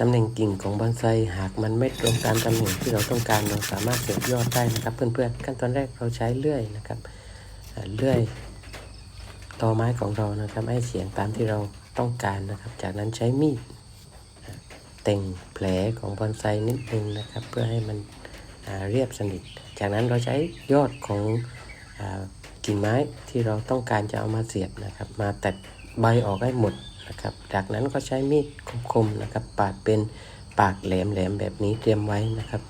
ตำแหน่งกิ่งของบอนไซหากมันไม่ตรงตามตำแหน่งที่เราต้องการเราสามารถเสียบยอดได้นะครับ เพื่อนๆขั้นตอนแรกเราใช้เลื่อยนะครับเลื่อยตอไม้ของเรานะครับให้เสียงตามที่เราต้องการนะครับ จากนั้นใช้มีดแต่งแผลของบอนไซนิดนึงนะครับ เพื่อให้มันเรียบสนิท จากนั้นเราใช้ยอดของอกิ่งไม้ที่เราต้องการจะเอามาเสียบนะครับ มาตัดใบออกให้หมด นะครับ จากนั้นก็ใช้มีดคมๆนะครับ ปาดเป็นปากแหลมๆแบบนี้เตรียมไว้นะครับ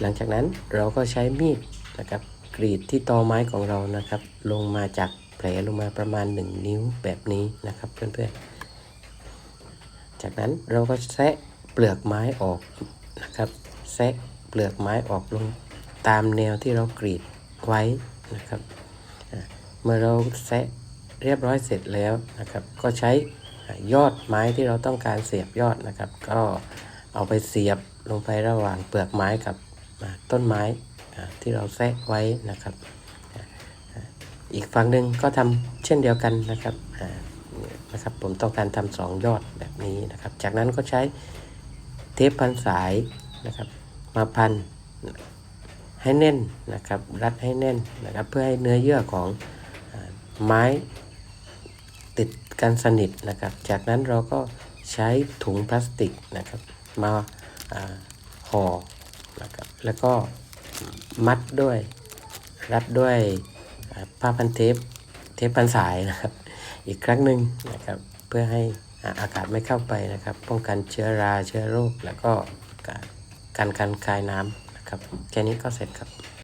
หลังจากนั้นเราก็ใช้มีดนะครับกรีดที่ตอไม้ของเรานะครับ ลงมาจากแผลลงมาประมาณ 1 นิ้วแบบนี้นะครับเพื่อนๆ จากนั้นเราก็แซะเปลือกไม้ออกนะครับ แซะเปลือกไม้ออกลงตามแนวที่เรากรีดไว้นะครับ เมื่อเราแซะ เรียบร้อยเสร็จแล้วนะครับ ก็ใช้ยอดไม้ที่เราต้องการเสียบยอดนะครับ ก็เอาไปเสียบลงไประหว่างเปลือกไม้กับต้นไม้ที่เราแซะไว้นะครับ อีกฝั่งหนึ่งก็ทำเช่นเดียวกันนะครับนะครับผมต้องการทำสองยอดแบบนี้นะครับ จากนั้นก็ใช้เทปพันสายนะครับ มาพันให้แน่นนะครับ รัดให้แน่นนะครับ เพื่อให้เนื้อเยื่อของไม้ ติดกันสนิทนะครับ จากนั้นเราก็ใช้ถุงพลาสติกนะครับ มาห่อนะครับแล้วก็มัดด้วยรัดด้วยผ้าพันเทปเทปพันสายนะครับ อีกครั้งหนึ่งนะครับเพื่อให้อากาศไม่เข้าไปนะครับ ป้องกันเชื้อราเชื้อโรค แล้วก็การการการคายน้ำนะครับแค่นี้ก็เสร็จครับ